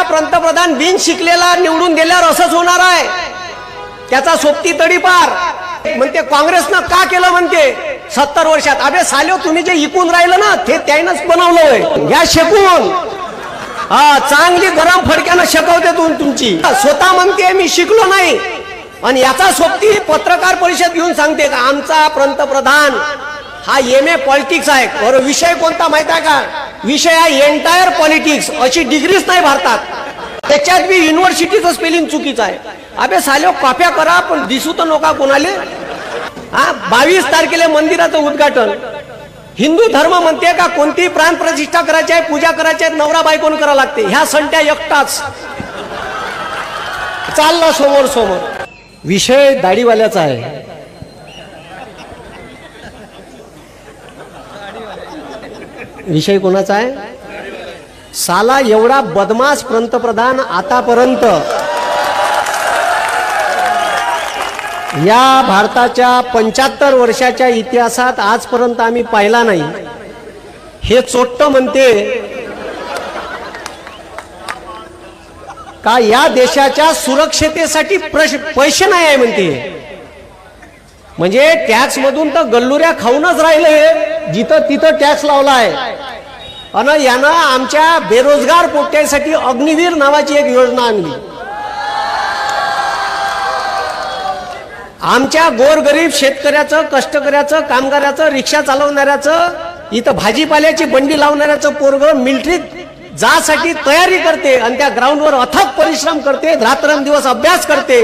देशाचा पंतप्रधान बिन शिकलेला निवडून दिल्यावर असंच होणार आहे. त्याचा सोबती तडीपार म्हणते काँग्रेसनं का केलं म्हणते? सत्तर वर्षात. अबे साल्यो तुम्ही जे इकून राहिलं ना ते त्यानंच बनवलं होय. शेकून. हा चांगली गरम फडक्यानं शिकवते तुम तुमची. स्वतः म्हणते मी शिकलो नाही. आणि याचा सोबती पत्रकार परिषद घेऊन सांगते का आमचा पंतप्रधान हा एम ए पॉलिटिक्स आहे. बरं विषय कोणता माहीत आहे का? विषय आहे एंटायर पॉलिटिक्स अशी डिग्रीच नाही भारतात. त्याच्यात बी युनिव्हर्सिटीचं स्पेलिंग चुकीचं आहे. अबे साल्यो कॉप्या करा पण दिसू तर नका कोणाले. हा बावीस तारखेला मंदिराचं उद्घाटन. हिंदू धर्म म्हणते का कोणती प्राण प्रतिष्ठा करायची आहे पूजा करायची आहे नवरा बायकोन करा लागते. ह्या संट्या एकटाच. चालला समोर समोर. विषय दाढीवाल्याचा आहे. विषय कोणाचा आहे? साला एवढा बदमाश पंतप्रधान आतापर्यंत. या भारताच्या पंच्याहत्तर वर्षाच्या इतिहासात आजपर्यंत आम्ही पाहिला नाही. हे चोट्ट म्हणते का या देशाच्या सुरक्षतेसाठी पैसे नाही आहे म्हणते. म्हणजे टॅक्स मधून तर गल्लुऱ्या खाऊनच राहिले जिथं तिथं टॅक्स लावला आहे आणि यानं आमच्या बेरोजगार पोट्यासाठी अग्निवीर नावाची एक योजना आणली. आमच्या गोरगरीब शेतकऱ्याचं कष्टकऱ्याचं कामगाराचं रिक्षा चालवणाऱ्याचं इथं भाजीपाल्याची बंडी लावणाऱ्याचं पोरग मिलिटरीत जासाठी तयारी करते आणि त्या ग्राउंडवर अथक परिश्रम करते रात्रंदिवस अभ्यास करते.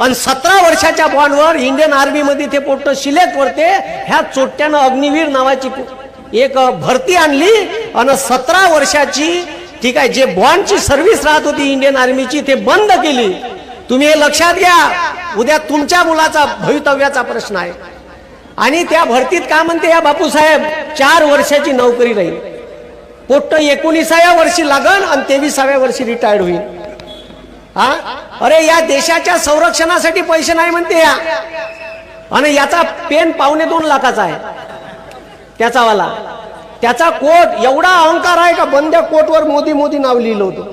आणि सतरा वर्षाच्या बॉन्डवर इंडियन आर्मीमध्ये ते पोट सिलेक्ट करते ह्या चोट्यानं अग्निवीर नावाची एक भरती आणली. आणि सतरा वर्षाची ठीक आहे जे बॉन्डची सर्व्हिस राहत होती इंडियन आर्मीची ते बंद केली. तुम्ही हे लक्षात घ्या. उद्या तुमच्या मुलाचा भवितव्याचा प्रश्न आहे. आणि त्या भरतीत का म्हणते या बापूसाहेब? चार वर्षाची नोकरी राहील. पोट्ट एकोणीसाव्या वर्षी लागन आणि तेविसाव्या वर्षी रिटायर्ड होईल. हा? अरे या देशाच्या संरक्षणासाठी पैसे नाही म्हणते या. आणि याचा पेन पावणे दोन लाखाचा आहे. त्याचा वाला त्याचा कोट एवढा अहंकार आहे का बंद्या कोटवर मोदी मोदी नाव लिहिलं होतं?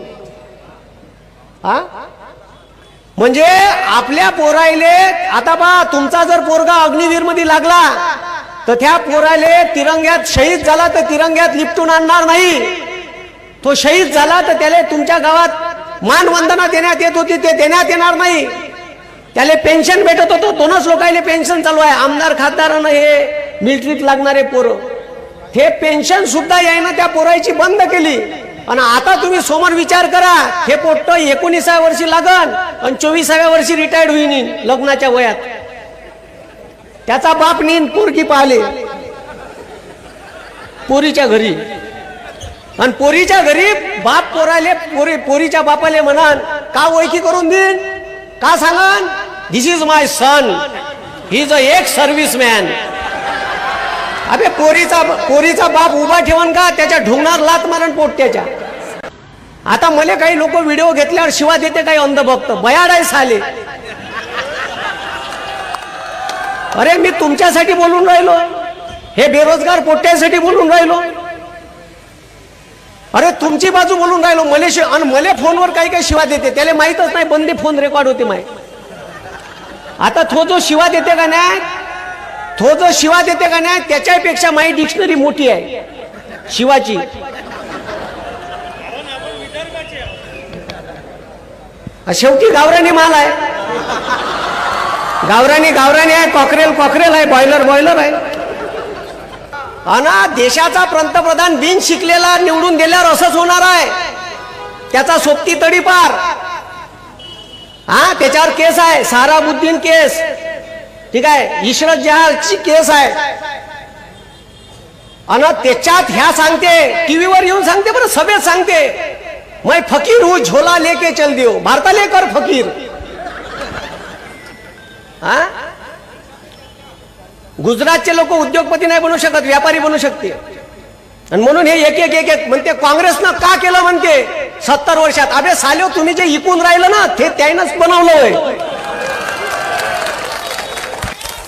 हा? म्हणजे आपल्या पोरायले आता बा तुमचा जर पोरगा अग्निवीरमध्ये लागला तर त्या पोराले तिरंग्यात शहीद झाला तर तिरंग्यात लिपटून आणणार नाही. तो शहीद झाला तर त्याला तुमच्या गावात मानवंदना देण्यात येत होती ते देण्यात येणार नाही. त्याला पेन्शन भेटत होतं दोनच लोकांना पेन्शन चालू आहे. आमदार खासदारानं हे मिलिटरीत लागणारे पोरं. हे पेन्शन सुद्धा यायनं त्या पोरायची बंद केली. आणि आता तुम्ही समोर विचार करा हे पोट्ट एकोणीसाव्या वर्षी लागन आणि चोवीसाव्या वर्षी रिटायर्ड होईन लग्नाच्या वयात. त्याचा बाप नेन पोरकी पाहिले. पोरीच्या घरी. आणि पोरीच्या घरी बाप पोराले पोरी पोरीच्या बापाले म्हणान का ओळखी करून देईन? का सांगन? दिस is my son he is a एक सर्व्हिस मॅन अबे पोरीचा पोरीचा बाप उभा ठेवून का? त्याच्या ढुंगणार लात मारण पोट्याच्या आता मला काही लोक व्हिडिओ घेतल्यावर शिवा देते काही अंधभक्त. बयाड आहे साले अरे मी तुमच्यासाठी बोलून राहिलो. हे बेरोजगार पोट्यासाठी बोलून राहिलो. अरे तुमची बाजू बोलून राहिलो. मले शि- आणि मले फोनवर काही काही शिवा देते. त्याला माहीतच नाही बंदी फोन रेकॉर्ड होते माय. आता तो जो शिवा देते का नाही तो जो शिवा देते का नाही त्याच्यापेक्षा माझी डिक्शनरी मोठी आहे. शिवाची. शेवटी गावराने माल आहे. गावरानी गावरानी आहे कॉकरेल कॉकरेल आहे बॉयलर बॉयलर आहे. अना देशाचा पंतप्रधान बिन शिकलेला निवडून दिल्यावर असंच होणार आहे. त्याचा सोबती तडीपार. हा त्याच्यावर केस आहे साराबुद्दीन केस. ठीक आहे इशरत जहालची केस आहे. अन त्याच्यात ह्या सांगते टीव्हीवर येऊन सांगते बरं सभेत सांगते. मैं फकीर हू झोला लेके चल देऊ भारताले कर फकीर. हा? गुजरातचे लोक उद्योगपती नाही बनू शकत व्यापारी बनू शकते. आणि म्हणून हे एक एक एक एक म्हणते काँग्रेसनं का केलं म्हणते? सत्तर वर्षात. अबे साल्यो तुम्ही जे इकून राहिलं ना ते त्यानंच बनवलं होय.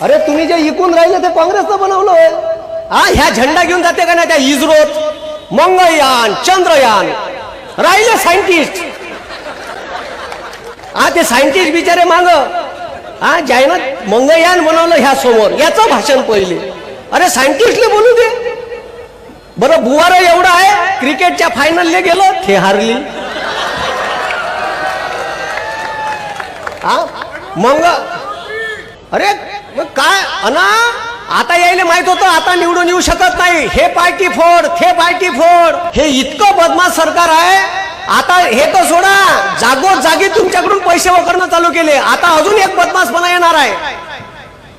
अरे तुम्ही जे इकून राहिले ते काँग्रेसनं बनवलं होय. हा ह्या झेंडा घेऊन जाते का नाही त्या इस्रोत मंगळयान चंद्रयान. राहिले सायंटिस्ट. हा ते सायंटिस्ट बिचारे मागं. हा ज्यानं मंगळयान बनवलं ह्या समोर. याचं भाषण पहिले. अरे सायंटिस्टले बोलू दे. बरं बुवार एवढं आहे क्रिकेटच्या फायनलले गेलो ते हारली. हा? मग अरे मग काय? अना आता यायला माहीत होतं आता निवडून येऊ शकत नाही. हे पार्टी फोड हे पार्टी फोड. हे इतकं बदमाश सरकार आहे. आता हे तर सोडा. जागोजागी तुमच्याकडून पैसे वापरणं चालू केले. आता अजून एक बदमाशपणा येणार आहे.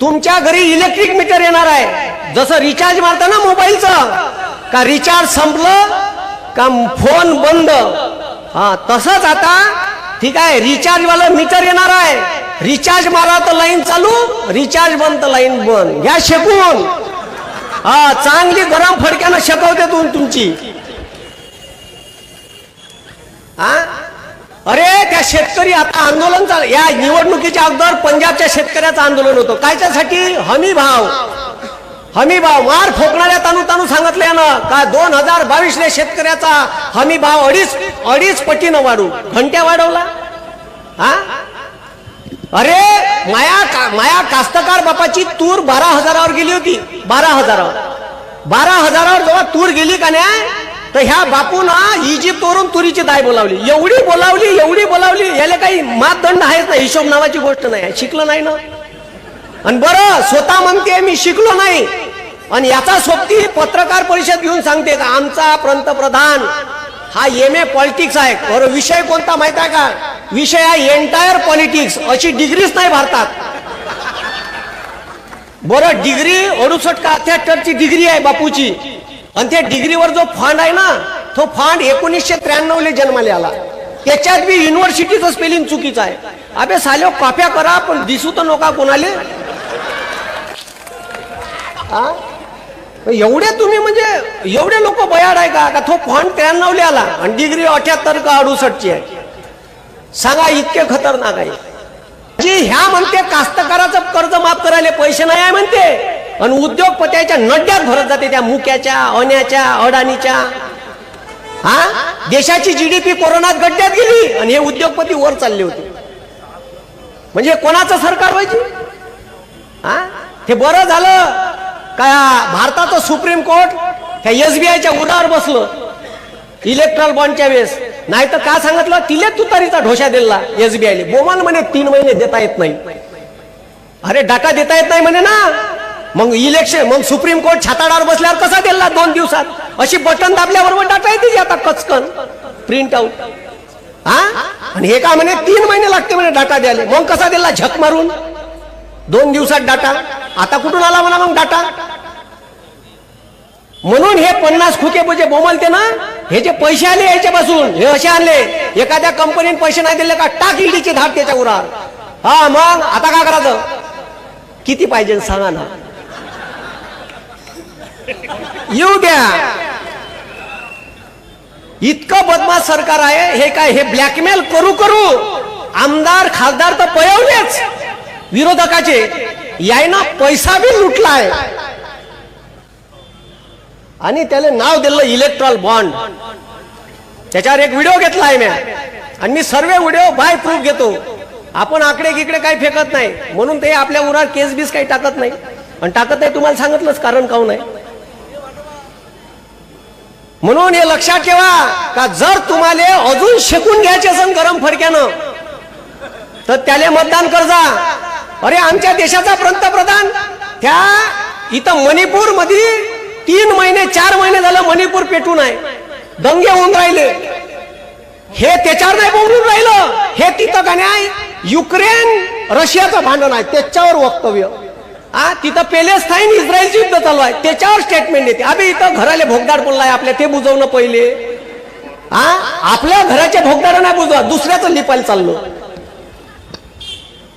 तुमच्या घरी इलेक्ट्रिक मीटर येणार आहे. जसं रिचार्ज मारता ना मोबाईलचं का रिचार्ज संपलं का फोन बंद. हा तसंच आता ठीक आहे रिचार्ज वाला मीटर येणार आहे. रिचार्ज मारा तर लाईन चालू रिचार्ज बंद तर लाईन बंद. या शेकून. हा चांगली गरम फडक्यानं शेकवते तुम तुमची. हा? अरे त्या शेतकरी आता आंदोलन चाल या निवडणुकीच्या अगोदर पंजाबच्या शेतकऱ्याचं आंदोलन होतं. कायच्यासाठी? हमी भाव. हमी भाव. मार फोकणाऱ्या तानू तानू सांगितलं यानं का दोन हजार बावीसले शेतकऱ्याचा हमी भाव अडीच अडीच पटीनं वाढू. घंट्या वाढवला? हा? अरे माया का माया कास्तकार बापाची तूर बारा हजारावर गेली होती. बारा हजारावर. बारा हजारावर जेव्हा तूर गेली का नाही तर ह्या बापून इजिप्तवरून तुरीची दाय बोलावली एवढी बोलावली एवढी बोलावली याला काही मापदंड आहेच ना हिशोब नावाची गोष्ट नाही. शिकलं नाही ना? आणि बरं स्वतः म्हणते मी शिकलो नाही. आणि याचा सोबती पत्रकार परिषद घेऊन सांगते का आमचा पंतप्रधान हा एम ए पॉलिटिक्स आहे. बरं विषय कोणता माहीत आहे का? विषय आहे एंटायर पॉलिटिक्स अशी डिग्रीच नाही भारतात. बरं डिग्री अडुसष्ट का अठ्याहत्तरची डिग्री आहे बापूची. आणि त्या डिग्रीवर जो फंड आहे ना तो फंड एकोणीसशे त्र्याण्णवले जन्माला आला. त्याच्यात बी युनिव्हर्सिटीचं स्पेलिंग चुकीचं आहे. अबे साले कॉप्या करा पण दिसू तर नका कोणाले. एवढे तुम्ही म्हणजे एवढे लोक बयाड आहे का? का तो फंड त्र्याण्णवले आला आणि डिग्री अठ्याहत्तर का अडुसष्टची आहे? सांगा इतके खतरनाक आहे. जी ह्या म्हणते कास्तकाराचं कर्ज माफ करायला पैसे नाही आहे म्हणते आणि उद्योगपत्याच्या नड्यात भरत जाते त्या मुक्याच्या अण्याच्या अडाणीच्या. हा? देशाची जीडीपी कोरोनात गड्ड्यात गेली आणि हे उद्योगपती वर चालले होते. म्हणजे कोणाचं सरकार व्हायची? हा? ते बरं झालं का भारताचं सुप्रीम कोर्ट त्या एसबीआयच्या उदावर बसलं. इलेक्ट्रॉल बॉन्डच्या वेळेस. नाही तर का सांगितलं? तिले तुतारीचा ढोशा दिला एसबीआयले बोमान म्हणे तीन महिने देता येत नाही. अरे डाका देता येत नाही म्हणे ना. मग इलेक्शन मग सुप्रीम कोर्ट छाताडावर बसल्यावर कसा दिला दोन दिवसात? अशी बटन दाबल्याबरोबर डाटा येते आता कचकन. प्रिंट आउट हा? आणि हे का म्हणे तीन महिने लागते म्हणे डाटा द्यायला. मग कसा दिला? झक मारून. दोन दिवसात डाटा. आता कुठून आला म्हणा मग डाटा? म्हणून हे पन्नास खुके जे बोमलते ना हे जे पैसे आले याच्यापासून हे असे आणले. एखाद्या कंपनीने पैसे नाही दिले का टाक इडीची धाड त्याच्या उरावर. हा मग आता काय करायचं? किती पाहिजे सांगा ना. येऊ द्या. इतकं बदमाश सरकार आहे हे काय हे ब्लॅकमेल करू करू. आमदार खासदार तर पळवलेच. विरोधकाचे यायना पैसा बी लुटलाय. आणि त्याला नाव दिलं इलेक्ट्रॉल बॉन्ड त्याच्यावर एक व्हिडिओ घेतला आहे मी. आणि मी सर्व व्हिडिओ बाय प्रूफ घेतो. आपण आकडे इकडे काही फेकत नाही. म्हणून ते आपल्या उरावर केस बीस काही टाकत नाही. आणि टाकत नाही तुम्हाला सांगितलंच कारण काऊन आहे? म्हणून हे लक्षात ठेवा का जर तुम्हाला अजून शेकून घ्यायचे असेल गरम फडक्यानं तर त्याले मतदान करजा अरे आमच्या देशाचा पंतप्रधान त्या इथं मणिपूरमध्ये तीन महिने चार महिने झालं मणिपूर पेटून आहे दंगे होऊन राहिले. हे त्याच्यावर नाही बोलून राहिलं. हे तिथं का नाही? युक्रेन रशियाचं भांडण आहे. त्याच्यावर वक्तव्य. हा तिथं पेलेस्थाईन इस्रायलचे युद्ध चालू आहे. त्याच्यावर स्टेटमेंट येते. अबे इथं घराले भोगदार बोललाय आपल्या ते बुजवणं पहिले. हा आपल्या घराच्या भोगदार नाही बुजवा दुसऱ्याचं लिपायला चाललो.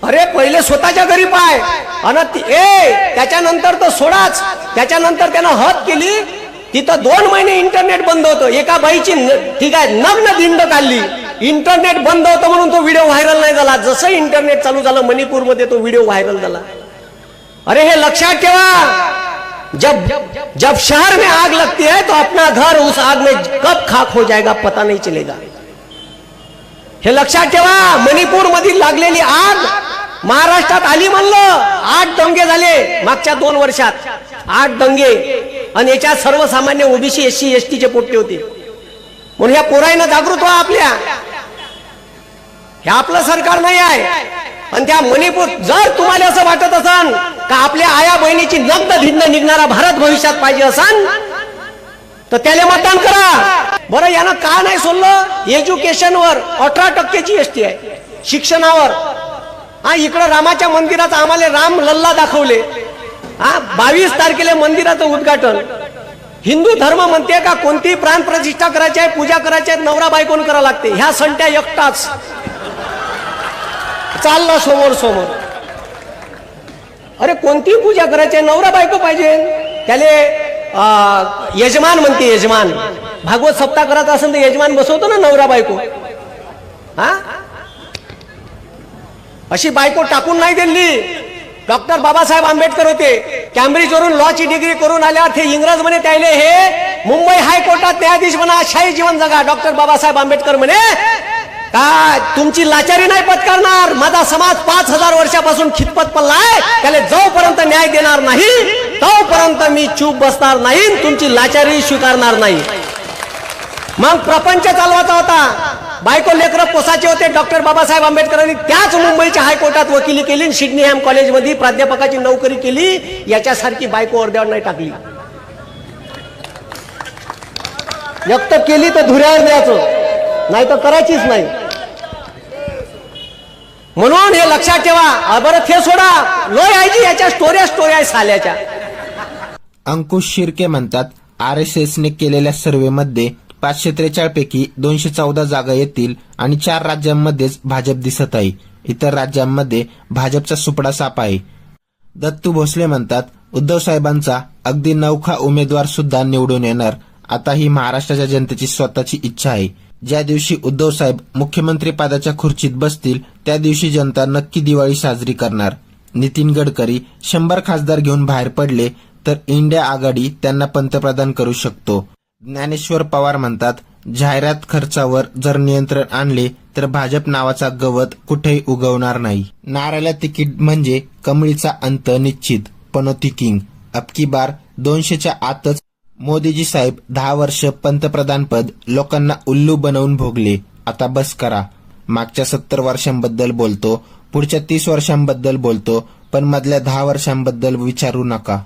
अरे पहिले स्वतःच्या घरी पाय. अन ए त्याच्यानंतर तर सोडाच. त्याच्यानंतर त्यानं हत केली. तिथं दोन महिने इंटरनेट बंद होतं. एका बाईची न- ठीक आहे नग्न दिंड काढली. इंटरनेट बंद होतं म्हणून तो व्हिडिओ व्हायरल नाही झाला. जसं इंटरनेट चालू झालं मणिपूरमध्ये तो व्हिडिओ व्हायरल झाला. अरे हे लक्षात ठेवा. जब जब शहर में आग लगती है तो अपना घर उस आग में कब खाक हो जाएगा पता नहीं चलेगा। हे लक्षात ठेवा मणिपूर मधील लागलेली आग महाराष्ट्रात आली म्हणलं. आठ दंगे झाले मागच्या दोन वर्षात. आठ दंगे. आणि याच्यात सर्वसामान्य ओबीसी एससी एस चे पोट्टे होते. म्हणून ह्या पोराईनं जागृत व्हा आपल्या. हे आपलं सरकार नाही आहे. आणि त्या मणिपूर जर तुम्हाला असं वाटत असन का आपल्या आया बहिणीची नग्न भिन्न निघणारा भारत भविष्यात पाहिजे असन तर त्याला मतदान करा. बरं यानं का नाही सोडलं? एज्युकेशनवर अठरा टक्केची एसटी आहे. शिक्षणावर. हा इकडं रामाच्या मंदिराचं आम्हाला राम लल्ला दाखवले. हा बावीस तारखेला मंदिराचं उद्घाटन. हिंदू धर्म म्हणते का कोणती प्राण प्रतिष्ठा करायची आहे पूजा करायची आहे नवरा बायकोन करावं लागते. ह्या संट्या एकटाच. चालला समोर समोर. अरे कोणती पूजा करायची नवरा बायको पाहिजे. त्याले यजमान म्हणते यजमान. भागवत सप्ताह करत असेल तर यजमान बसवतो ना नवरा बायको. हा? अशी बायको टाकून नाही दिली. डॉक्टर बाबासाहेब आंबेडकर होते. कॅम्ब्रिज वरून लॉ ची डिग्री करून आल्यावर ते इंग्रज म्हणे त्याले हे मुंबई हायकोर्टात न्यायाधीश म्हणा शाही जीवन जगा. डॉक्टर बाबासाहेब आंबेडकर म्हणे का? तुमची लाचारी नाही पत्करणार. माझा समाज पाच हजार वर्षापासून खितपत पडलाय. त्याला जोपर्यंत न्याय देणार नाही तोपर्यंत मी चूप बसणार नाही तुमची लाचारी स्वीकारणार नाही. मग प्रपंच चालवायचा होता. बायको लेकर पोसाचे होते. डॉक्टर बाबासाहेब आंबेडकरांनी त्याच मुंबईच्या हायकोर्टात वकिली केली सिडनीहॅम सिडनी हॅम कॉलेजमध्ये प्राध्यापकाची नोकरी केली. याच्यासारखी बायको अर्ध्यावर नाही टाकली. व्यक्त केली तर धुऱ्यावर द्यायचं नाही तर करायचीच नाही. म्हणून हे लक्षात ठेवा. बरं हे सोडा. लोय आहे जी याच्या स्टोऱ्या स्टोऱ्या आहे साल्याच्या. अंकुश शिर्के म्हणतात आर एस एसने केलेल्या सर्व्हेमध्ये पाचशे त्रेचाळ पैकी दोनशे चौदा जागा येतील आणि चार राज्यांमध्येच भाजप दिसत आहे. इतर राज्यांमध्ये भाजपचा सुपडा साप आहे. दत्तू भोसले म्हणतात उद्धव साहेबांचा अगदी नौखा उमेदवार सुद्धा निवडून येणार. आता ही महाराष्ट्राच्या जनतेची स्वतःची इच्छा आहे. ज्या दिवशी उद्धव साहेब मुख्यमंत्री पदाच्या खुर्चीत बसतील त्या दिवशी जनता नक्की दिवाळी साजरी करणार. नितीन गडकरी शंभर खासदार घेऊन बाहेर पडले तर इंडिया आघाडी त्यांना पंतप्रधान करू शकतो. ज्ञानेश्वर पवार म्हणतात जाहिरात खर्चावर जर नियंत्रण आणले तर भाजप नावाचा गवत कुठेही उगवणार नाही. नारायला तिकीट म्हणजे कमळीचा अंत निश्चित पनोती किंग. अबकी बार दोनशेच्या आतच मोदीजी साहेब दहा वर्ष पंतप्रधानपद लोकांना उल्लू बनवून भोगले. आता बस करा. मागच्या सत्तर वर्षांबद्दल बोलतो पुढच्या तीस वर्षांबद्दल बोलतो पण मधल्या दहा वर्षांबद्दल विचारू नका.